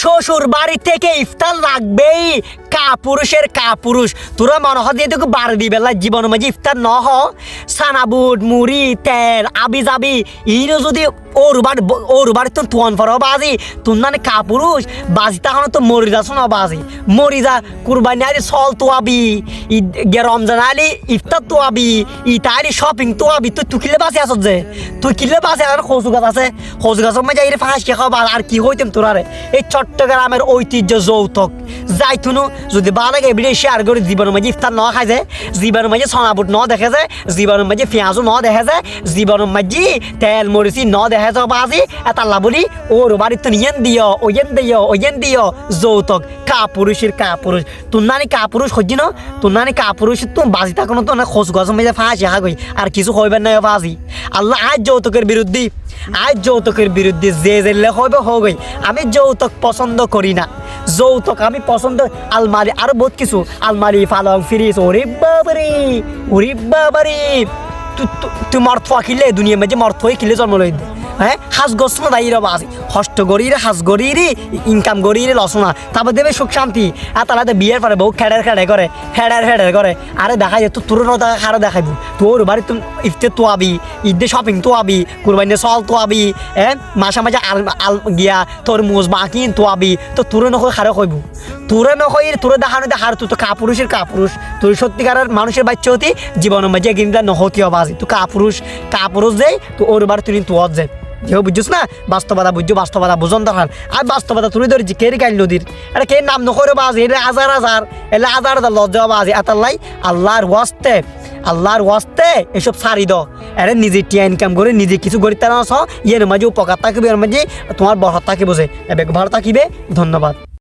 শ্বশুর বাড়ি থেকে ইফতার লাগবেই। কাপুরুষের কাপুরুষ। তোরা মনে হয় দিয়ে তোকে বার দি বেলা জীবন মাঝে ইফতার ন হ সানাবুট মুড়ি, তেল আবি যাবি ইনো যদি ওর বাড়ি ওর বাড়ি তো তুয়ান ফর বাজি তুন নানে কাপুরুষ, বাজি তখন তো মরি যাস না বাজি। মরি যা কুরবানি আলি সল তো আবি রমজান আলি ইফতার তো আবি ই তাইলি শপিং তো আবি তুই তুই কিলে বাসি আসত যে? তুই কিলে বাসি আর খসু গাছ আছে? খসু গাছের মাঝে এই ফাঁস কে খাবার আর কি হইতাম তোরারে? এই চট্টগ্রামের ঐতিহ্য যৌতুক। যাইতুনো, যদি ভালো লাগে এবিডে শেয়ার করে জীবনের মাঝে ইফতার ন খাই যায় জীবনের মাঝে সনাবুট ন দেখে যায় জীবনের মাঝে পেঁয়াজও ন দেখে যায় জীবনের মাঝে তেল মরিচি ন দেখে যায় বাজি, এটা লাবলি, ওর বাড়ির তো ইয়েন দিও ওয়েন দিও ওয়েন দিও, যৌতুক। কাপুরুষের কাপুরুষ। তোর নানি কাপুরুষ হচ্ছি না? তোর নানি তো বাজি থাকো তো না খোঁজ গছ মেজে ফাঁসি হাগই, আর কিছু হইবেন না বাজি। আল্লাহ আজ যৌতুকের বিরুদ্ধে, আজ যৌতুকের বিরুদ্ধে যে জেলে লেখবে হবে আমি যৌতুক পছন্দ করি না। যৌতুক আমি পছন্দ, আলমারি, আরও বহুত কিছু। আলমারি পালং ফ্রিজ, ওরে বাবারি, ওরে বাবারে। তুই কিলে দুনিয়া মাঝে মর্থ হয়ে কিলে জন্ম লই হ্যাঁ হাঁস গছ না দায়ী রবা আছে হষ্ট গরিরে হাঁস গরিরে ইনকাম গরিরে লসনা তারপর দেবে সুখ শান্তি। আর তাহলে বিয়ের পরে বউ খেড়ের খেড়ে করে খেড়ের খেড়ে করে আরে দেখা যায় তো তোর দেখা খারে দেখাইবো তোর বাড়ি তুমি ইফতে তো আবি ঈদে শপিং তো আবি কুরবানি সল তো আবি হ্যাঁ মাসে মাঝে আল আল গিয়া তোর মুজ বাকি তো আবি তো তোরে নকই খারে কইব তোরে নকই তোরে দেখানো দেখার তুই তো কাপুরুষের কাপুরুষ। তুই সত্যিকারের মানুষের বাচ্চা হতি জীবনের মাঝে কিন্তু নহতি অবাজি তুই কাপুরুষ কাপুরুষ যাই তো ওর বাড়ি তুই তো যাই। কেউ বুঝছিস না, বাস্তবতা বুঝছ, বাস্তবতা বুঝন দরকার। আর বাস্তবতা তুলে ধরেছি কে গাইল নদীর এটা কে নাম নকরে বাজি এটা হাজার হাজার এলে হাজার হাজার লজ্জা বাজি এতাল্লাই আল্লাহর ওয়াস্তে আল্লাহর ওয়াস্তে এসব সারি দ। এরে নিজে টিয়া ইনকাম করে, নিজে কিছু করি তারা ইয়ের মাঝে উপকার থাকিবে, এর মাঝে তোমার বহর থাকিব এবার ভালো থাকিবে, ধন্যবাদ।